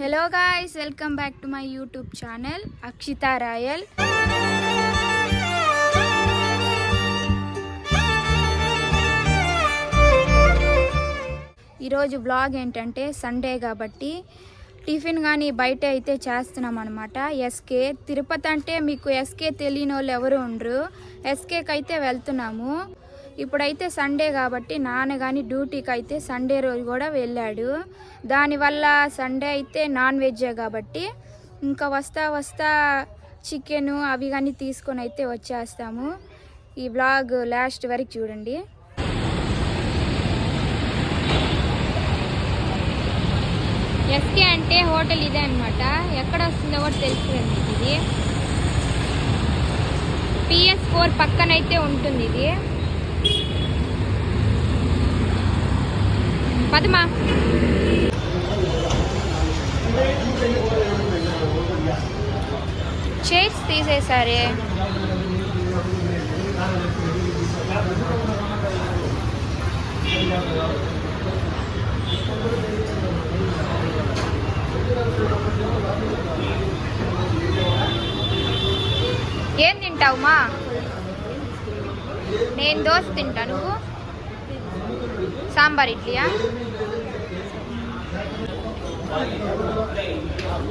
Hello guys welcome back to my YouTube channel Akshitha Royal ఈరోజు blog ఏంటంటే Sunday కాబట్టి tiffin కానీ బయట అయితే చేస్తున్నాం అనమాట ఎస్కే తిరుపతి అంటే మీకు ఎస్కే తెలియని వాళ్ళు ఎవరు ఉండరు. ఎస్కేకి అయితే వెళ్తున్నాము. ఇప్పుడైతే సండే కాబట్టి నాన్న కానీ డ్యూటీకి అయితే సండే రోజు కూడా వెళ్ళాడు. దానివల్ల సండే అయితే నాన్ వెజ్జే కాబట్టి ఇంకా వస్తా వస్తా చికెను అవి కానీ తీసుకొని అయితే వచ్చేస్తాము. ఈ బ్లాగ్ లాస్ట్ వరకు చూడండి. ఎస్కే అంటే హోటల్ ఇదే అనమాట ఎక్కడ వస్తుందో కూడా తెలుసుకోండి ఇది. పిఎస్ ఫోర్ పక్కనైతే ఉంటుంది ఇది. పదమా చైర్స్ తీసేసారే. ఏం తింటావుమా నేను దోశ తింటా. నువ్వు? சாம்பார் இட்லியா?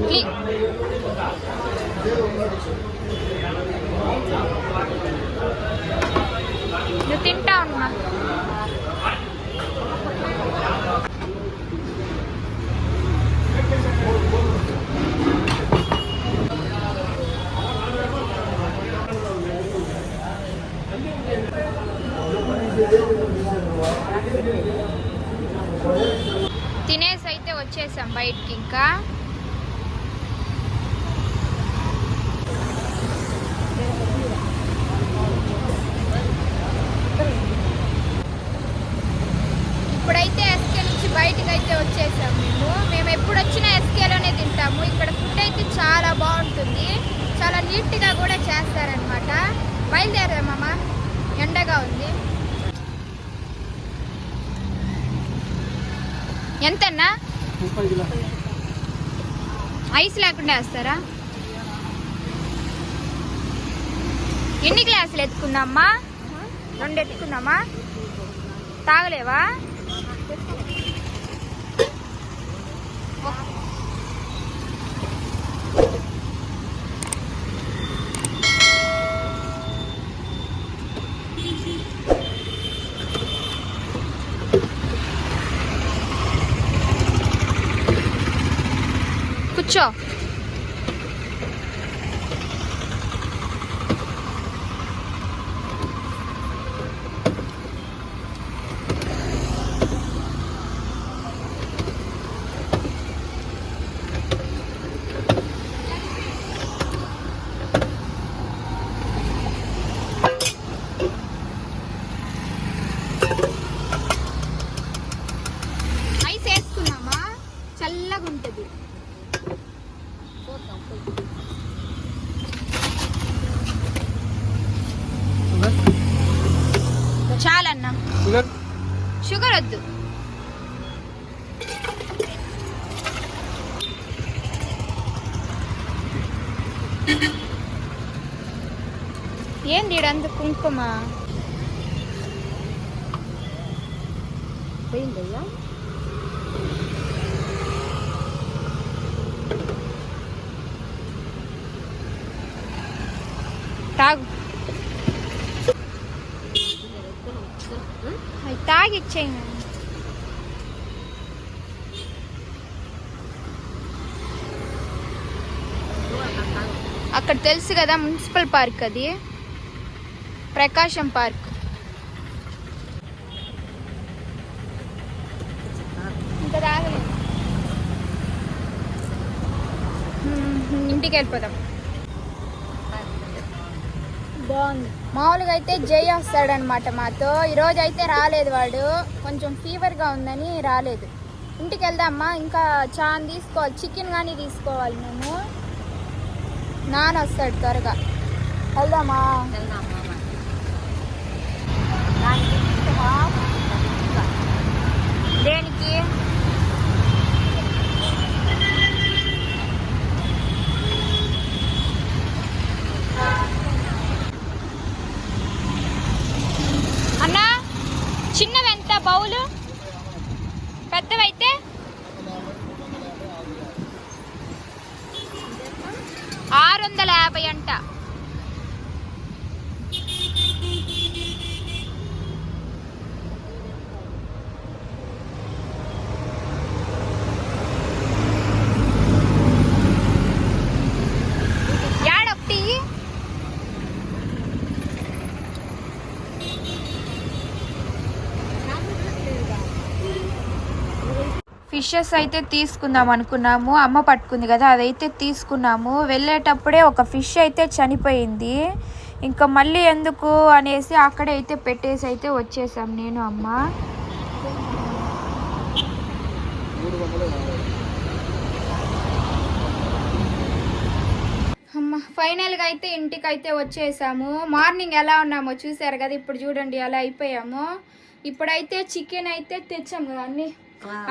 இட்லி. వచ్చేసాం బయటికి ఇంకా. ఇప్పుడైతే ఎస్కే నుంచి బయటకు అయితే వచ్చేసాం మేము. మేము ఎప్పుడు వచ్చినా ఎస్కేలోనే తింటాము. ఇక్కడ ఫుడ్ అయితే చాలా బాగుంటుంది. చాలా నీట్గా కూడా చేస్తారనమాట బయలుదేరామమ్మ ఎండగా ఉంది. ఎంతన్నా? ఐస్ లేకుండా వేస్తారా? ఎన్ని గ్లాసులు ఎత్తుకున్నామ్మా రెండు ఎత్తుకున్నామా తాగలేవా? Ciao. చాలన్నా షుగర్? వద్దు. ఏంది ఈడంత కుంకుమ? పోయిందయ్యా? తాగు అవి తాగి ఇచ్చేయండి అక్కడ తెలుసు కదా మున్సిపల్ పార్క్ అది. ప్రకాశం పార్క్. ఇంకా తాగలేదు ఇంటికి వెళ్ళిపోదాం. బాగుంది. మామూలుగా అయితే జై వస్తాడనమాట మాతో. ఈరోజు అయితే రాలేదు వాడు. కొంచెం ఫీవర్గా ఉందని రాలేదు. ఇంటికి వెళ్దామా? ఇంకా చాన్ తీసుకోవాలి. చికెన్ కానీ తీసుకోవాలి మేము. నాన్న వస్తాడు త్వరగా. వెళ్దామా? వెళ్దామా? బౌలు పెద్దవైతే? ఆరు వందల యాభై అంట. ఫిషెస్ అయితే తీసుకుందాం అనుకున్నాము. అమ్మ పట్టుకుంది కదా అదైతే తీసుకున్నాము. వెళ్ళేటప్పుడే ఒక ఫిష్ అయితే చనిపోయింది. ఇంకా మళ్ళీ ఎందుకు అనేసి అక్కడే అయితే పెట్టేసి అయితే వచ్చేసాం నేను అమ్మ. అమ్మ ఫైనల్గా అయితే ఇంటికి అయితే వచ్చేసాము. మార్నింగ్ ఎలా ఉన్నామో చూసారు కదా ఇప్పుడు చూడండి ఎలా అయిపోయాము. ఇప్పుడైతే చికెన్ అయితే తెచ్చాము కదా అన్నీ.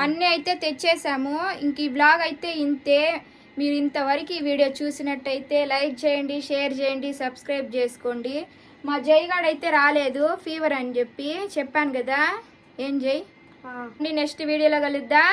అన్నీ అయితే తెచ్చేసాము. ఇంక ఈ బ్లాగ్ అయితే ఇంతే. మీరు ఇంతవరకు ఈ వీడియో చూసినట్టయితే లైక్ చేయండి షేర్ చేయండి సబ్స్క్రైబ్ చేసుకోండి. మా జైగాడ్ అయితే రాలేదు ఫీవర్ అని చెప్పి చెప్పాను కదా. ఏం జై? నెక్స్ట్ వీడియోలో కలుద్దా.